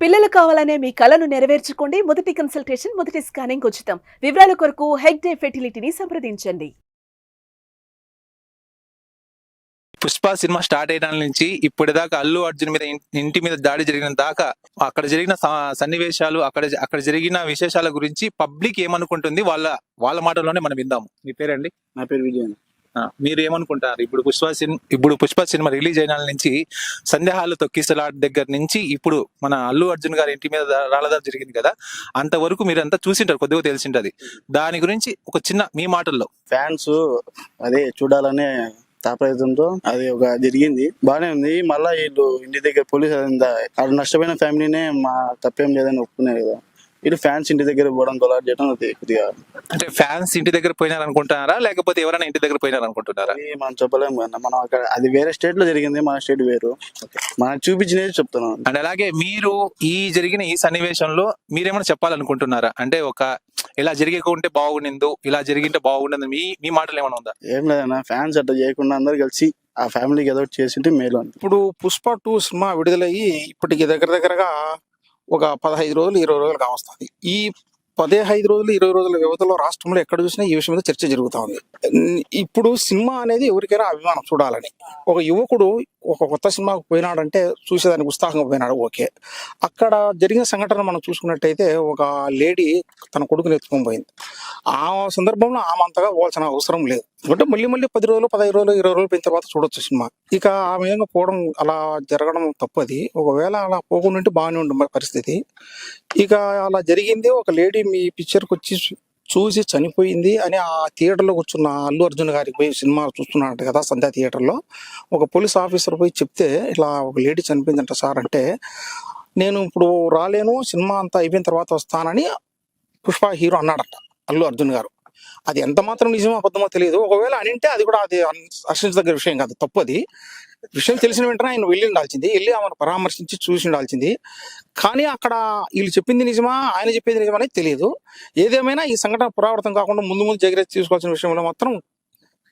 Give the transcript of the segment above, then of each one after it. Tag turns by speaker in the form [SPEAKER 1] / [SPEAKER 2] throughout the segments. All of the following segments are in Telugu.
[SPEAKER 1] పిల్లలు కావాలనే మీ కలను నెరవేర్చుకోండి. మొదటి కన్సల్టేషన్ మొదటి స్కానింగ్ ఉచితం. వివరాల కొరకు హెగ్ డే ఫెర్టిలిటీని సంప్రదించండి.
[SPEAKER 2] పుష్ప సినిమా స్టార్ట్ అయిన నుంచి ఇప్పటిదాకా అల్లు అర్జున్ మీద ఇంటి మీద దాడి జరిగిన దాకా అక్కడ జరిగిన సన్నివేశాలు అక్కడ అక్కడ జరిగిన విశేషాల గురించి పబ్లిక్ ఏమనుకుంటుంది వాళ్ళ వాళ్ళ మాటల్లోనే మనం విందాము. మీ పేరండి?
[SPEAKER 3] నా పేరు విజయన్.
[SPEAKER 2] మీరు ఏమనుకుంటారు ఇప్పుడు పుష్ప సినిమా ఇప్పుడు పుష్ప సినిమా రిలీజ్ అయిన నుంచి సందేహాలు తొక్కిసలాట దగ్గర నుంచి ఇప్పుడు మన అల్లు అర్జున్ గారి ఇంటి మీద దా- జరిగింది కదా అంతవరకు మీరు అంతా చూసింటారు కొద్దిగా తెలిసింటది. దాని గురించి ఒక చిన్న మీ మాటల్లో.
[SPEAKER 3] ఫ్యాన్స్ అదే చూడాలనే తాపత్రయంతో అది ఒక జరిగింది. బానే ఉంది. మళ్ళా వీళ్ళు ఇంటి దగ్గర పోలీస్ అక్కడ నష్టపోయిన ఫ్యామిలీనే మా తప్పేం లేదని ఒప్పుకున్నారు కదా. ఇటు ఫ్యాన్స్ ఇంటి దగ్గర పోవడం కొలాట్ చేయడం అది కొద్దిగా
[SPEAKER 2] అంటే ఫ్యాన్స్ ఇంటి దగ్గర పోయినారు అనుకుంటున్నారా లేకపోతే ఎవరైనా ఇంటి దగ్గర పోయినారు అనుకుంటున్నారా
[SPEAKER 3] అది మనం చెప్పలేము కదా. మనం అక్కడ అది వేరే స్టేట్లో జరిగింది మన స్టేట్ వేరు. మనకు చూపించినది చెప్తున్నాం.
[SPEAKER 2] అండ్ అలాగే మీరు ఈ జరిగిన ఈ సన్నివేశంలో మీరేమైనా చెప్పాలనుకుంటున్నారా? అంటే ఒక ఇలా జరిగకుంటే బాగుండిందో ఇలా జరిగింటే బాగుండదు మీ మీ మాటలు ఏమైనా ఉందా?
[SPEAKER 3] ఏం లేదన్నా ఫ్యాన్స్ అట్లా చేయకుండా అందరు కలిసి ఆ ఫ్యామిలీకి ఏదో ఒకటి చేసింటే మేలు అని.
[SPEAKER 4] ఇప్పుడు పుష్ప టూ సినిమా విడుదలయ్యి ఇప్పటికి దగ్గర దగ్గరగా ఒక పదహైదు రోజులు ఇరవై రోజులు కావస్తుంది. ఈ పదిహైదు రోజులు ఇరవై రోజుల వ్యవధిలో రాష్ట్రంలో ఎక్కడ చూసినా ఈ విషయం మీద చర్చ జరుగుతూ ఉంది ఇప్పుడు సినిమా అనేది ఎవరికైనా అభిమానం చూడాలని. ఒక యువకుడు ఒక కొత్త సినిమాకు పోయినాడంటే చూసేదానికి ఉత్సాహంగా పోయినాడు ఓకే. అక్కడ జరిగిన సంఘటన మనం చూసుకున్నట్టయితే ఒక లేడీ తన కొడుకుని ఎత్తుకొని పోయింది. ఆ సందర్భంలో ఆమె అంతగా పోవాల్సిన అవసరం లేదు. అంటే మళ్ళీ మళ్ళీ పది రోజులు పదహైదు రోజులు ఇరవై రోజులు పోయిన తర్వాత చూడొచ్చు సినిమా. ఇక ఆ విధంగా పోవడం అలా జరగడం తప్పది. ఒకవేళ అలా పోకుండా ఉంటే బాగానే ఉండే పరిస్థితి. ఇక అలా జరిగింది ఒక లేడీ మీ పిక్చర్కి వచ్చి చూసి చనిపోయింది అని ఆ థియేటర్లో కూర్చున్న అల్లు అర్జున్ గారికి పోయి సినిమా చూస్తున్నాడు కదా సంధ్యా థియేటర్లో. ఒక పోలీస్ ఆఫీసర్ పోయి చెప్తే ఇట్లా ఒక లేడీ చనిపోయిందంట సార్ అంటే నేను ఇప్పుడు రాలేను సినిమా అంతా అయిపోయిన తర్వాత వస్తానని పుష్ప హీరో అన్నాడట అల్లు అర్జున్ గారు. అది ఎంత మాత్రం నిజమో అబద్ధమో తెలియదు. ఒకవేళ అనింటే అది కూడా అది హర్షించదగ్గ విషయం కాదు. తప్పు అది విషయం తెలిసిన వెంటనే ఆయన వెళ్ళి ఉండాల్సింది. వెళ్ళి ఆమెను పరామర్శించి చూసి ఉండాల్సింది. కానీ అక్కడ వీళ్ళు చెప్పింది నిజమా ఆయన చెప్పింది నిజమా అనేది తెలియదు. ఏదేమైనా ఈ సంఘటన పురావృతం కాకుండా ముందు ముందు జాగ్రత్త తీసుకోవాల్సిన విషయంలో మాత్రం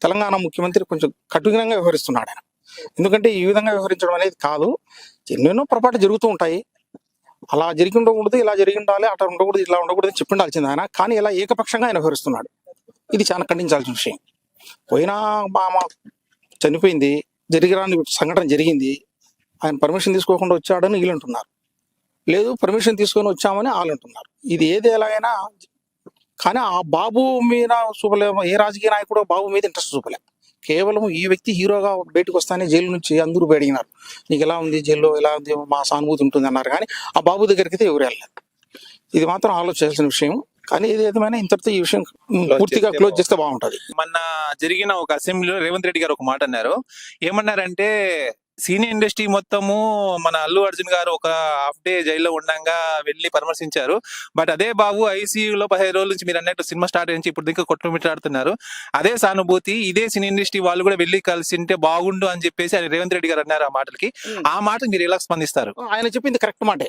[SPEAKER 4] తెలంగాణ ముఖ్యమంత్రి కొంచెం కఠినంగా వ్యవహరిస్తున్నాడు ఆయన. ఎందుకంటే ఈ విధంగా వ్యవహరించడం అనేది కాదు. ఎన్నెన్నో పొరపాటు జరుగుతూ ఉంటాయి. అలా జరిగి ఉండకూడదు ఇలా జరిగి ఉండాలి అట్లా ఉండకూడదు ఇట్లా ఉండకూడదు అని చెప్పి ఉండాల్సింది ఆయన. కానీ ఇలా ఏకపక్షంగా ఆయన వ్యవహరిస్తున్నాడు. ఇది చాలా ఖండించాల్సిన విషయం. పోయినా మామ చనిపోయింది జరిగిరాని సంఘటన జరిగింది ఆయన పర్మిషన్ తీసుకోకుండా వచ్చాడని వీళ్ళంటున్నారు లేదు పర్మిషన్ తీసుకొని వచ్చామని వాళ్ళు అంటున్నారు. ఇది ఏది ఎలాగైనా కానీ ఆ బాబు మీద చూపలే ఏ రాజకీయ నాయకుడు బాబు మీద ఇంట్రెస్ట్ చూపలే. కేవలం ఈ వ్యక్తి హీరోగా బయటకు వస్తానే జైలు నుంచి అందరూ బయడిగినారు నీకు ఎలా ఉంది జైల్లో ఎలా ఉంది మా సానుభూతి ఉంటుంది అన్నారు. కానీ ఆ బాబు దగ్గరికి అయితే ఎవరు వెళ్ళలేదు. ఇది మాత్రం ఆలోచించాల్సిన విషయం. కానీ ఏది ఏదేమైనా ఇంతటితో ఈ విషయం పూర్తిగా క్లోజ్ చేస్తే బాగుంటది.
[SPEAKER 2] మొన్న జరిగిన ఒక అసెంబ్లీలో రేవంత్ రెడ్డి గారు ఒక మాట అన్నారు. ఏమన్నారంటే సినీ ఇండస్ట్రీ మొత్తము మన అల్లు అర్జున్ గారు ఒక హాఫ్ డే జైల్లో ఉండంగా వెళ్ళి పరామర్శించారు. బట్ అదే బాబు ఐసీయూలో పదిహేను రోజుల నుంచి మీరు అన్నట్టు సినిమా స్టార్ట్ అయ్యి ఇప్పుడు ఇంకా కొట్టుమిట్లాడుతున్నారు అదే సానుభూతి ఇదే సినీ ఇండస్ట్రీ వాళ్ళు కూడా వెళ్ళి కలిసి ఉంటే బాగుండు అని చెప్పేసి ఆయన రేవంత్ రెడ్డి గారు అన్నారు ఆ మాటలకి. ఆ మాట మీరు ఎలా స్పందిస్తారు?
[SPEAKER 4] ఆయన చెప్పింది కరెక్ట్ మాటే.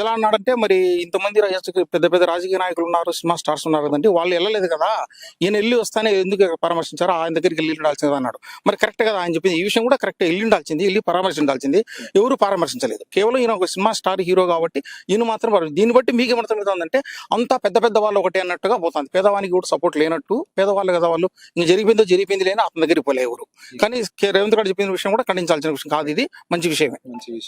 [SPEAKER 4] ఎలా అన్నాడంటే మరి ఇంతమంది రాజకీయ పెద్ద పెద్ద రాజకీయ నాయకులు ఉన్నారు సినిమా స్టార్స్ ఉన్నారు కదండి వాళ్ళు వెళ్ళలేదు కదా. ఈయన వెళ్ళి వస్తానే ఎందుకు పరామర్శించారు ఆయన దగ్గరికి వెళ్ళి ఉండాల్సింది అన్నాడు. మరి కరెక్ట్ కదా ఆయన చెప్పింది. ఈ విషయం కూడా కరెక్ట్ వెళ్ళి ఉండాల్సింది వెళ్ళి పరామర్శించాల్సింది. ఎవరు పరామర్శించలేదు. కేవలం ఈయన ఒక సినిమా స్టార్ హీరో కాబట్టి ఈయన మాత్రం దీన్ని బట్టి మీకు ఏమర్థమవుతుందంటే అంతా పెద్ద పెద్ద వాళ్ళు ఒకటే అన్నట్టుగా పోతుంది. పేదవానికి కూడా సపోర్ట్ లేనట్టు పేదవాళ్ళు కదా వాళ్ళు ఇంక జరిగిపోయిందో జరిగిపోయింది లేని అతని దగ్గరికి పోలే ఎవరు కానీ కే- రేవంత్ గారు చెప్పిన విషయం కూడా ఖండించాల్సిన విషయం కాదు ఇది. మంచి విషయమే.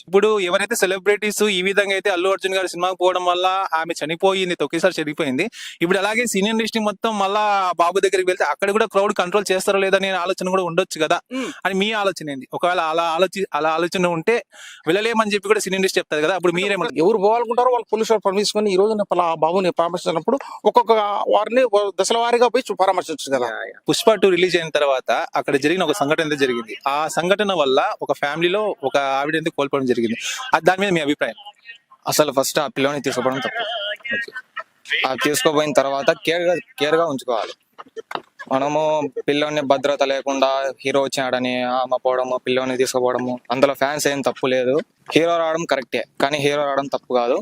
[SPEAKER 2] ఇప్పుడు ఎవరైతే సెలబ్రిటీస్ ఈ విధంగా అయితే అల్లు అర్జున్ గారి సినిమాకి పోవడం వల్ల ఆమె చనిపోయింది ఒకేసారి చనిపోయింది. ఇప్పుడు అలాగే సినీ ఇండస్ట్రీ మొత్తం మళ్ళా బాబు దగ్గరికి వెళ్తే అక్కడ కూడా క్రౌడ్ కంట్రోల్ చేస్తారో లేదనే ఆలోచన కూడా ఉండొచ్చు కదా.
[SPEAKER 4] మ్మ్.
[SPEAKER 2] అని మీ ఆలోచన ఏంది ఒకవేళ అలా ఆలోచి అలా ఆలోచన ఉంటే వెళ్ళలేమని చెప్పి కూడా సినీ ఇండస్ట్రీ చెప్తారు కదా అప్పుడు మీరేమంటారు?
[SPEAKER 4] ఎవరు పోవాలనుకుంటారో వాళ్ళు పోలీసు వాళ్ళు పర్మిషన్ ఈ రోజు పలా బాబుని పరామర్శించినప్పుడు ఒక్కొక్క వారిని దశల వారీగా పోయి చూ- పరామర్శించచ్చు కదా.
[SPEAKER 2] పుష్ప టూ రిలీజ్ అయిన తర్వాత అక్కడ జరిగిన ఒక సంఘటన అయితే జరిగింది. ఆ సంఘటన వల్ల ఒక ఫ్యామిలీలో ఒక ఆవిడ అయితే కోల్పోవడం జరిగింది. అది దాని మీద మీ అభిప్రాయం?
[SPEAKER 5] అసలు ఫస్ట్ ఆ పిల్లని తీసుకోవడం తప్పు. ఆ తీసుకోపోయిన తర్వాత కేర్గా కేర్గా ఉంచుకోవాలి. మనము పిల్లోని భద్రత లేకుండా హీరో వచ్చినాడని ఆమె పోవడము పిల్లోని తీసుకుపోవడము అందులో ఫ్యాన్స్ ఏం తప్పు లేదు. హీరో రావడం కరెక్టే కానీ హీరో రావడం తప్పు కాదు.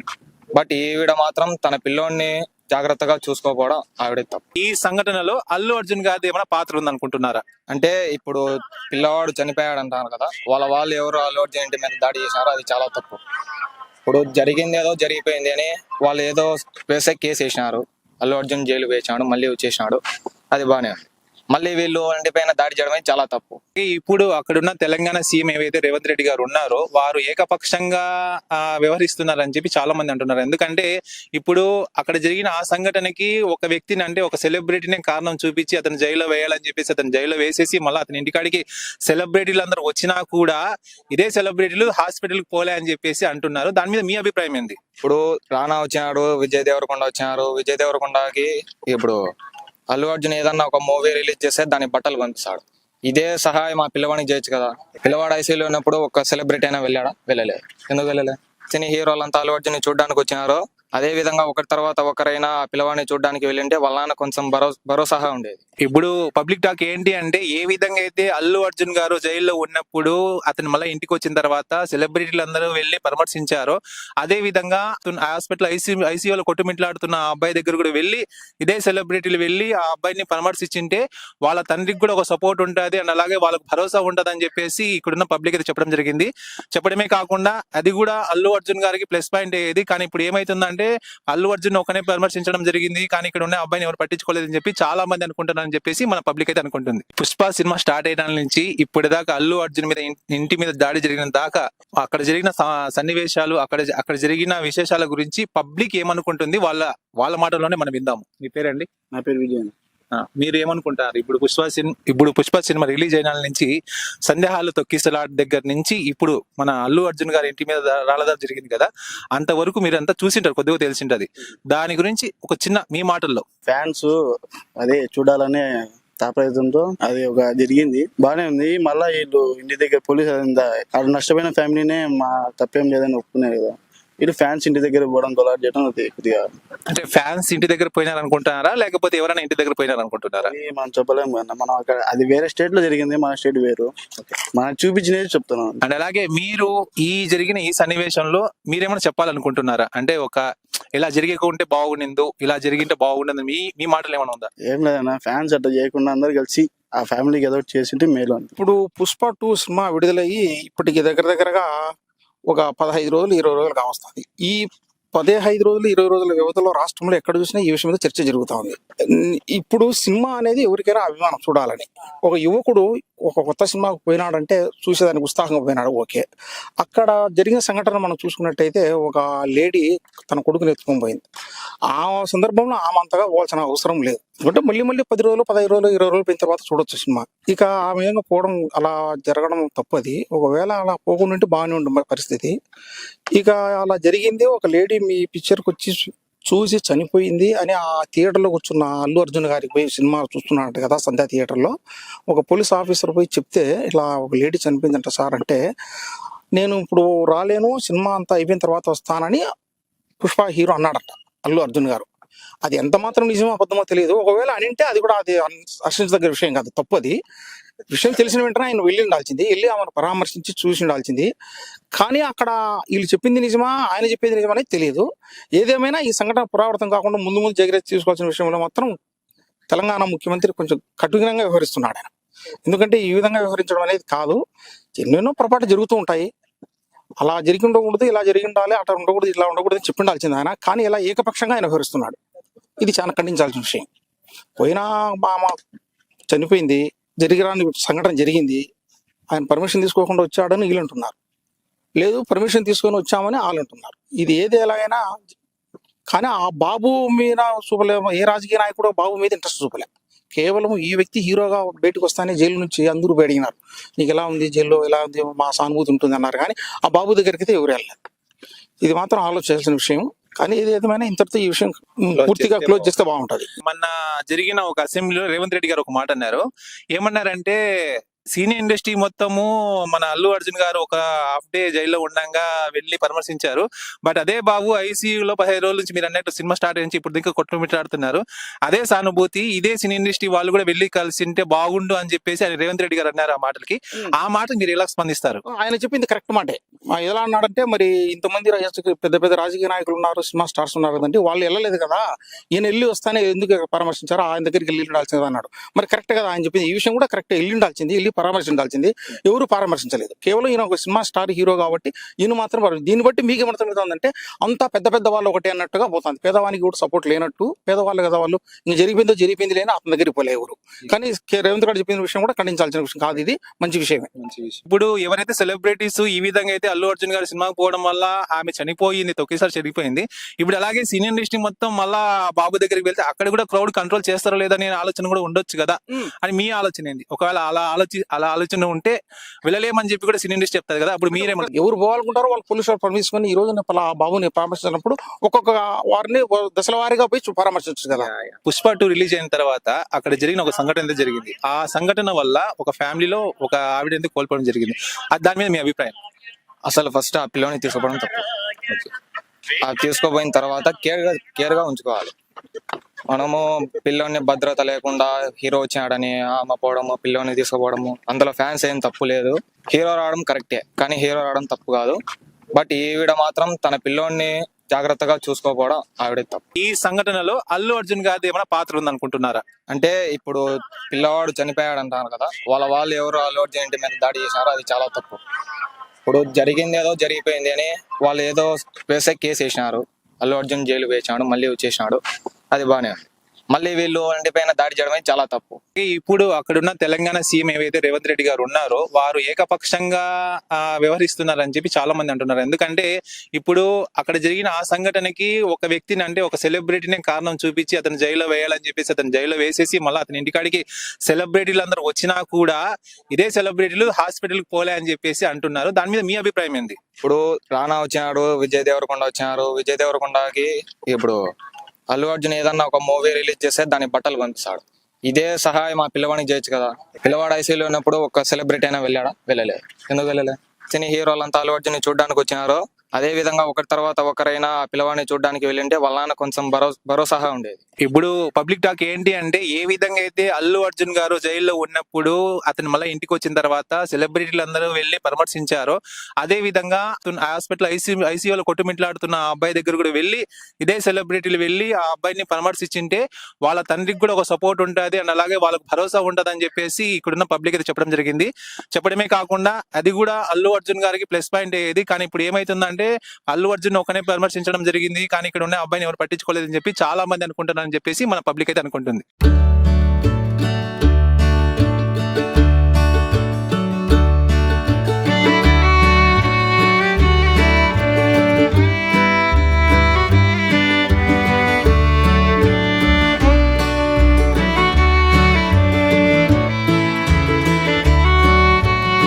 [SPEAKER 5] బట్ ఈవిడ మాత్రం తన పిల్లోని జాగ్రత్తగా చూసుకోకపోవడం ఆవిడ తప్పు.
[SPEAKER 2] ఈ సంఘటనలో అల్లు అర్జున్ గారి ఏమైనా పాత్ర ఉంది అనుకుంటున్నారా
[SPEAKER 5] అంటే ఇప్పుడు పిల్లవాడు చనిపోయాడు అంటారు కదా వాళ్ళ వాళ్ళు ఎవరు అల్లు అర్జున్ ఇంటి మీద దాడి చేసినారో అది చాలా తప్పు. ఇప్పుడు జరిగింది ఏదో జరిగిపోయింది అని వాళ్ళు ఏదో వేసే కేసు వేసినారు. అల్లు అర్జున్ జైలు వేసినాడు మళ్ళీ వచ్చేసినాడు. అది బాగానే ఉంది. మళ్ళీ వీళ్ళు వంటి పైన దాడి చేయడం అనేది చాలా తప్పు.
[SPEAKER 2] ఇప్పుడు అక్కడున్న తెలంగాణ సీఎం ఏవైతే రేవంత్ రెడ్డి గారు ఉన్నారో వారు ఏకపక్షంగా ఆ, వ్యవహరిస్తున్నారని చెప్పి చాలా మంది అంటున్నారు. ఎందుకంటే ఇప్పుడు అక్కడ జరిగిన ఆ సంఘటనకి ఒక వ్యక్తిని అంటే ఒక సెలబ్రిటీనే కారణం చూపించి అతను జైల్లో వేయాలని చెప్పేసి అతను జైల్లో వేసేసి మళ్ళీ అతని ఇంటికాడికి సెలబ్రిటీలు అందరూ వచ్చినా కూడా ఇదే సెలబ్రిటీలు హాస్పిటల్కి పోలే అని చెప్పేసి అంటున్నారు. దాని మీద మీ అభిప్రాయం ఏంది?
[SPEAKER 5] ఇప్పుడు రానా వచ్చినాడు విజయ్ దేవరకొండ వచ్చినారు. విజయ్ దేవరకొండకి ఇప్పుడు అల్లు అర్జున్ ఏదన్నా ఒక మూవీ రిలీజ్ చేస్తే దాని బట్టలు పంపిస్తాడు ఇదే సహాయం మా పిల్లవాడికి చేయొచ్చు కదా. పిల్లవాడు ఐసీలో ఉన్నప్పుడు ఒక సెలబ్రిటీ అయినా వెళ్ళాడా? వెళ్ళలేదు. ఎందుకు వెళ్ళలేదు? సినీ హీరోలంతా అల్లు అర్జున్ చూడడానికి వచ్చినారు అదే విధంగా ఒకరి తర్వాత ఒకరైనా పిల్లవాడిని చూడడానికి వెళ్ళింటే వాళ్ళ నాన్న కొంచెం భరోసా భరోసాగా ఉండేది.
[SPEAKER 2] ఇప్పుడు పబ్లిక్ టాక్ ఏంటి అంటే ఏ విధంగా అయితే అల్లు అర్జున్ గారు జైల్లో ఉన్నప్పుడు అతను మళ్ళీ ఇంటికి వచ్చిన తర్వాత సెలబ్రిటీలు అందరూ వెళ్ళి పరామర్శించారో అదే విధంగా హాస్పిటల్ ఐసీ ఐసీయూలో కొట్టుమిట్లాడుతున్న ఆ అబ్బాయి దగ్గర కూడా వెళ్ళి ఇదే సెలబ్రిటీలు వెళ్ళి ఆ అబ్బాయిని పరామర్శించింటే వాళ్ళ తండ్రికి కూడా ఒక సపోర్ట్ ఉంటుంది అండ్ అలాగే వాళ్ళకి భరోసా ఉంటుంది అని చెప్పేసి ఇక్కడున్న పబ్లిక్ అయితే చెప్పడం జరిగింది. చెప్పడమే కాకుండా అది కూడా అల్లు అర్జున్ గారికి ప్లస్ పాయింట్ అయ్యేది. కానీ ఇప్పుడు ఏమైతుందంటే అల్లు అర్జున్ ఒకనే పరామర్శించడం జరిగింది కానీ ఇక్కడ ఉన్న అబ్బాయిని ఎవరు పట్టించుకోలేదని చెప్పి చాలా మంది అనుకుంటున్నారని చెప్పేసి మన పబ్లిక్ అయితే అనుకుంటుంది. పుష్ప సినిమా స్టార్ట్ అయిన నుంచి ఇప్పటిదాకా అల్లు అర్జున్ మీద ఇంటి మీద దాడి జరిగిన దాకా అక్కడ జరిగిన సన్నివేశాలు అక్కడ అక్కడ జరిగిన విశేషాల గురించి పబ్లిక్ ఏమనుకుంటుంది వాళ్ళ వాళ్ళ మాటల్లోనే మనం విందాము. మీ పేరండి?
[SPEAKER 3] నా పేరు
[SPEAKER 2] విజయ్ మీరు ఏమనుకుంటారు ఇప్పుడు పుష్ప సినిమా ఇప్పుడు పుష్ప సినిమా రిలీజ్ అయిన నుంచి సందేహాలు తొక్కిసలాట దగ్గర నుంచి ఇప్పుడు మన అల్లు అర్జున్ గారి ఇంటి మీద దా- రాళ్ళదారి జరిగింది కదా అంతవరకు మీరు అంతా చూసింటారు కొద్దిగా తెలిసింటది. దాని గురించి ఒక చిన్న మీ మాటల్లో.
[SPEAKER 3] ఫ్యాన్స్ అదే చూడాలనే తాపత్రయంతో అది ఒక జరిగింది. బానే ఉంది. మళ్ళా వీళ్ళు ఇంటి దగ్గర పోలీస్ అదంతా నష్టపోయిన ఫ్యామిలీనే మా తప్పేం లేదని ఒప్పుకున్నారు కదా. ఇటు ఫ్యాన్స్ ఇంటి దగ్గర పోవడం గొలాట్ చేయడం అది కొద్దిగా
[SPEAKER 2] అంటే ఫ్యాన్స్ ఇంటి దగ్గర పోయినారు అనుకుంటున్నారా లేకపోతే ఎవరైనా ఇంటి దగ్గర పోయినారు అనుకుంటున్నారా
[SPEAKER 3] అది మనం చెప్పలేము కదా. మనం అక్కడ అది వేరే స్టేట్లో జరిగింది మన స్టేట్ వేరు. మనకు చూపించినది చెప్తున్నాం
[SPEAKER 2] అండ్ అలాగే మీరు ఈ జరిగిన ఈ సన్నివేశంలో మీరేమైనా చెప్పాలనుకుంటున్నారా? అంటే ఒక ఇలా జరిగకుంటే బాగుండిందో ఇలా జరిగింటే బాగుండదు మీ మీ మాటలు ఏమైనా ఉందా?
[SPEAKER 3] ఏం లేదన్నా ఫ్యాన్స్ అట్లా చేయకుండా అందరు కలిసి ఆ ఫ్యామిలీకి ఏదో ఒకటి చేసింటే మేలు అని.
[SPEAKER 4] ఇప్పుడు పుష్ప టూ సినిమా విడుదలయ్యి ఇప్పటికి దగ్గర దగ్గరగా ఒక పదహైదు రోజులు ఇరవై రోజులు కావస్తుంది. ఈ పదహైదు రోజులు ఇరవై రోజుల వ్యవధిలో రాష్ట్రంలో ఎక్కడ చూసినా ఈ విషయం మీద చర్చ జరుగుతూ ఉంది ఇప్పుడు సినిమా అనేది ఎవరికైనా అభిమానం చూడాలని. ఒక యువకుడు ఒక కొత్త సినిమాకు పోయినాడంటే చూసేదానికి ఉత్సాహంగా పోయినాడు ఓకే. అక్కడ జరిగిన సంఘటన మనం చూసుకున్నట్టయితే ఒక లేడీ తన కొడుకుని ఎత్తుకొని పోయింది. ఆ సందర్భంలో ఆమె అంతగా పోవాల్సిన అవసరం లేదు. ఎందుకంటే మళ్ళీ మళ్ళీ పది రోజులు పదహైదు రోజులు ఇరవై రోజులు పోయిన తర్వాత చూడొచ్చు సినిమా. ఇక ఆమె విధంగా పోవడం అలా జరగడం తప్పది. ఒకవేళ అలా పోకుండా ఉంటే బాగానే ఉండే పరిస్థితి. ఇక అలా జరిగింది ఒక లేడీ మీ పిక్చర్కి వచ్చి చూసి చనిపోయింది అని ఆ థియేటర్లో కూర్చున్న అల్లు అర్జున్ గారికి పోయి సినిమా చూస్తున్నాడు కదా సంధ్యా థియేటర్లో. ఒక పోలీస్ ఆఫీసర్ పోయి చెప్తే ఇట్లా ఒక లేడీ చనిపోయిందంట సార్ అంటే నేను ఇప్పుడు రాలేను సినిమా అంతా అయిపోయిన తర్వాత వస్తానని పుష్ప హీరో అన్నాడట అల్లు అర్జున్ గారు. అది ఎంత మాత్రం నిజమో అబద్ధమో తెలియదు. ఒకవేళ అనింటే అది కూడా అది హర్షించదగ్గ విషయం కాదు తప్పది. విషయం తెలిసిన వెంటనే ఆయన వెళ్ళి ఉండాల్సింది వెళ్ళి ఆమెను పరామర్శించి చూసి ఉండాల్సింది. కానీ అక్కడ వీళ్ళు చెప్పింది నిజమా ఆయన చెప్పింది నిజమా అనేది తెలియదు. ఏదేమైనా ఈ సంఘటన పురావృతం కాకుండా ముందు ముందు జాగ్రత్త తీసుకోవాల్సిన విషయంలో మాత్రం తెలంగాణ ముఖ్యమంత్రి కొంచెం కఠినంగా వ్యవహరిస్తున్నాడు ఆయన. ఎందుకంటే ఈ విధంగా వ్యవహరించడం అనేది కాదు. ఎన్నెన్నో పొరపాటు జరుగుతూ ఉంటాయి. అలా జరిగి ఉండకూడదు ఇలా జరిగి ఉండాలి అట్లా ఉండకూడదు ఇట్లా ఉండకూడదు అని చెప్పిండాల్సింది ఆయన. కానీ ఇలా ఏకపక్షంగా ఆయన వ్యవహరిస్తున్నాడు. ఇది చాలా ఖండించాల్సిన విషయం. పోయినా మామ చనిపోయింది జరిగిరాని సంఘటన జరిగింది ఆయన పర్మిషన్ తీసుకోకుండా వచ్చాడని వీళ్ళంటున్నారు లేదు పర్మిషన్ తీసుకొని వచ్చామని వాళ్ళంటున్నారు ఇది ఏది ఎలాగైనా కానీ ఆ బాబు మీద చూపలే ఏ రాజకీయ నాయకుడు బాబు మీద ఇంట్రెస్ట్ చూపలే. కేవలం ఈ వ్యక్తి హీరోగా బయటకు వస్తానే జైలు నుంచి అందరూ బయడిగినారు నీకు ఎలా ఉంది జైల్లో ఎలా ఉంది మా సానుభూతి ఉంటుంది అన్నారు. కానీ ఆ బాబు దగ్గరికి అయితే ఎవరు వెళ్ళలేదు. ఇది మాత్రం ఆలోచించాల్సిన విషయం. కానీ ఏది ఏదేమైనా ఇంతటితో ఈ విషయం పూర్తిగా
[SPEAKER 2] చేస్తే
[SPEAKER 4] క్లోజ్ చేస్తే బాగుంటది.
[SPEAKER 2] మొన్న జరిగిన ఒక అసెంబ్లీలో రేవంత్ రెడ్డి గారు ఒక మాట అన్నారు. ఏమన్నారంటే సినీ ఇండస్ట్రీ మొత్తము మన అల్లు అర్జున్ గారు ఒక హాఫ్ డే జైల్లో ఉండంగా వెళ్ళి పరామర్శించారు. బట్ అదే బాబు ఐసీయూలో పదిహేను రోజుల నుంచి మీరు అన్నట్టు సినిమా స్టార్ట్ అయ్యి ఇప్పుడు ఇంకా కొట్టుమిట్లాడుతున్నారు అదే సానుభూతి ఇదే సినీ ఇండస్ట్రీ వాళ్ళు కూడా వెళ్ళి కలిసి ఉంటే బాగుండు అని చెప్పేసి ఆయన రేవంత్ రెడ్డి గారు అన్నారు ఆ మాటలకి. ఆ మాట మీరు ఎలా స్పందిస్తారు?
[SPEAKER 4] ఆయన చెప్పింది కరెక్ట్ మాటే. ఎలా అన్నాడంటే మరి ఇంతమంది పెద్ద పెద్ద రాజకీయ నాయకులు ఉన్నారు సినిమా స్టార్స్ ఉన్నారు కదండి వాళ్ళు వెళ్ళలేదు కదా ఈయన వెళ్ళి వస్తానే ఎందుకు పరామర్శించారు ఆయన దగ్గరికి వెళ్ళి ఉండాల్సింది అన్నాడు. మరి కరెక్ట్ కదా ఆయన చెప్పింది. ఈ విషయం కూడా కరెక్ట్ వెళ్ళి ఉండాల్సింది వెళ్ళి పరామర్శించాల్సింది ఎవరు పరామర్శించలేదు. కేవలం ఈయన ఒక సినిమా స్టార్ హీరో కాబట్టి ఈయన మాత్రం దీన్ని బట్టి మీకు ఏమర్థమవుతుందంటే అంతా పెద్ద పెద్ద వాళ్ళు ఒకటే అన్నట్టుగా పోతుంది. పేదవానికి కూడా సపోర్ట్ లేనట్టు పేదవాళ్ళు కదా వాళ్ళు ఇంక జరిగిపోయిందో జరిగిపోయింది లేని అతని దగ్గరికి పోలే ఎవరు. కానీ కే- రేవంత్ రెడ్డి చెప్పిన విషయం కూడా ఖండించాల్సిన విషయం కాదు ఇది. మంచి విషయమే.
[SPEAKER 2] ఇప్పుడు ఎవరైతే సెలబ్రిటీస్ ఈ విధంగా అయితే అల్లు అర్జున్ గారి సినిమాకి పోవడం వల్ల ఆమె చనిపోయింది ఒకేసారి చనిపోయింది. ఇప్పుడు అలాగే సినీ ఇండస్ట్రీ మొత్తం మళ్ళా బాబు దగ్గరికి వెళ్తే అక్కడ కూడా క్రౌడ్ కంట్రోల్ చేస్తారో లేదనే ఆలోచన కూడా ఉండొచ్చు కదా. అని మీ ఆలోచన ఏంది ఒకవేళ అలా ఆలోచి అలా ఆలోచన ఉంటే వెళ్ళలేమని చెప్పి కూడా సినీ ఇండస్ట్రీ చెప్తారు కదా? అప్పుడు మీరేమంటారు
[SPEAKER 4] ఎవరు పోవాలనుకుంటారో వాళ్ళు పోలీసు వాళ్ళు పర్మిషన్ ఈ రోజు బాబుని పరామర్శించినప్పుడు ఒక్కొక్క వారిని దశల వారీగా పోయి చూ- పరామర్శించచ్చు కదా?
[SPEAKER 2] పుష్ప టూ రిలీజ్ అయిన తర్వాత అక్కడ జరిగిన ఒక సంఘటన జరిగింది. ఆ సంఘటన వల్ల ఒక ఫ్యామిలీలో ఒక ఆవిడ కోల్పోవడం జరిగింది. అది దాని మీద మీ అభిప్రాయం?
[SPEAKER 5] అసలు ఫస్ట్ ఆ పిల్లని తీసుకోవడం తప్పు. ఆ తీసుకోపోయిన తర్వాత కేర్గా కేర్గా ఉంచుకోవాలి. మనము పిల్లోని భద్రత లేకుండా హీరో వచ్చాడని ఆమె పోవడము పిల్లోని తీసుకుపోవడము అందులో ఫ్యాన్స్ ఏం తప్పు లేదు. హీరో రావడం కరెక్టే కానీ హీరో రావడం తప్పు కాదు. బట్ ఈవిడ మాత్రం తన పిల్లోని జాగ్రత్తగా చూసుకోకపోవడం ఆవిడ తప్పు.
[SPEAKER 2] ఈ సంఘటనలో అల్లు అర్జున్ గారిది ఏమైనా పాత్ర ఉంది అనుకుంటున్నారా
[SPEAKER 5] అంటే ఇప్పుడు పిల్లవాడు చనిపోయాడు అంటారు కదా వాళ్ళ వాళ్ళు ఎవరు అల్లు అర్జున్ ఇంటి మీద దాడి చేశారో అది చాలా తప్పు. ఇప్పుడు జరిగింది ఏదో జరిగిపోయింది అని వాళ్ళు ఏదో స్పేస్ కేసు వేసినారు. అల్లు అర్జున్ జైలు వేసాడు మళ్ళీ వచ్చేసినాడు. అది బానే ఉంది. మళ్ళీ వీళ్ళు ఇంటి పైన దాడి చేయడం అనేది చాలా తప్పు.
[SPEAKER 2] ఇప్పుడు అక్కడున్న తెలంగాణ సీఎం ఏవైతే రేవంత్ రెడ్డి గారు ఉన్నారో వారు ఏకపక్షంగా ఆ, వ్యవహరిస్తున్నారని చెప్పి చాలా మంది అంటున్నారు. ఎందుకంటే ఇప్పుడు అక్కడ జరిగిన ఆ సంఘటనకి ఒక వ్యక్తిని అంటే ఒక సెలబ్రిటీని కారణం చూపించి అతను జైల్లో వేయాలని చెప్పేసి అతను జైల్లో వేసేసి మళ్ళీ అతని ఇంటికాడికి సెలబ్రిటీలు అందరూ వచ్చినా కూడా ఇదే సెలబ్రిటీలు హాస్పిటల్కి పోలే అని చెప్పేసి అంటున్నారు. దాని మీద మీ అభిప్రాయం ఏంది?
[SPEAKER 5] ఇప్పుడు రానా వచ్చినాడు విజయ్ దేవరకొండ వచ్చినారు. విజయ్ దేవరకొండకి ఇప్పుడు అల్లు అర్జున్ ఏదన్నా ఒక మూవీ రిలీజ్ చేస్తే దాని బట్టలు పంపిస్తాడు ఇదే సహాయం మా పిల్లవాడికి చేయొచ్చు కదా. పిల్లవాడు ఐసీలో ఉన్నప్పుడు ఒక సెలబ్రిటీ అయినా వెళ్ళాడా? వెళ్ళలేదు. ఎందుకు వెళ్ళలేదు? సినీ హీరోలంతా అల్లు అర్జున్ చూడడానికి వచ్చినారు అదే విధంగా ఒకరి తర్వాత ఒకరైనా పిల్లవాడిని చూడడానికి వెళ్ళింటే వాళ్ళ నాన్న కొంచెం భరోసా భరోసాగా ఉండేది.
[SPEAKER 2] ఇప్పుడు పబ్లిక్ టాక్ ఏంటి అంటే ఏ విధంగా అయితే అల్లు అర్జున్ గారు జైల్లో ఉన్నప్పుడు అతను మళ్ళీ ఇంటికి వచ్చిన తర్వాత సెలబ్రిటీలు అందరూ వెళ్ళి పరామర్శించారో అదే విధంగా హాస్పిటల్ ఐసీ ఐసీయూలో కొట్టుమిట్లాడుతున్న ఆ అబ్బాయి దగ్గర కూడా వెళ్ళి ఇదే సెలబ్రిటీలు వెళ్ళి ఆ అబ్బాయిని పరామర్శించింటే వాళ్ళ తండ్రికి కూడా ఒక సపోర్ట్ ఉంటుంది అండ్ అలాగే వాళ్ళకి భరోసా ఉంటుంది అని చెప్పేసి ఇక్కడున్న పబ్లిక్ అయితే చెప్పడం జరిగింది. చెప్పడమే కాకుండా అది కూడా అల్లు అర్జున్ గారికి ప్లస్ పాయింట్ అయ్యేది. కానీ ఇప్పుడు ఏమైతుందంటే అల్లు అర్జున్ ఒకనే పరామర్శించడం జరిగింది కానీ ఇక్కడ ఉన్న అబ్బాయిని ఎవరు పట్టించుకోలేదని చెప్పి చాలా మంది అనుకుంటున్నారని చెప్పేసి మన పబ్లిక్ అయితే అనుకుంటుంది.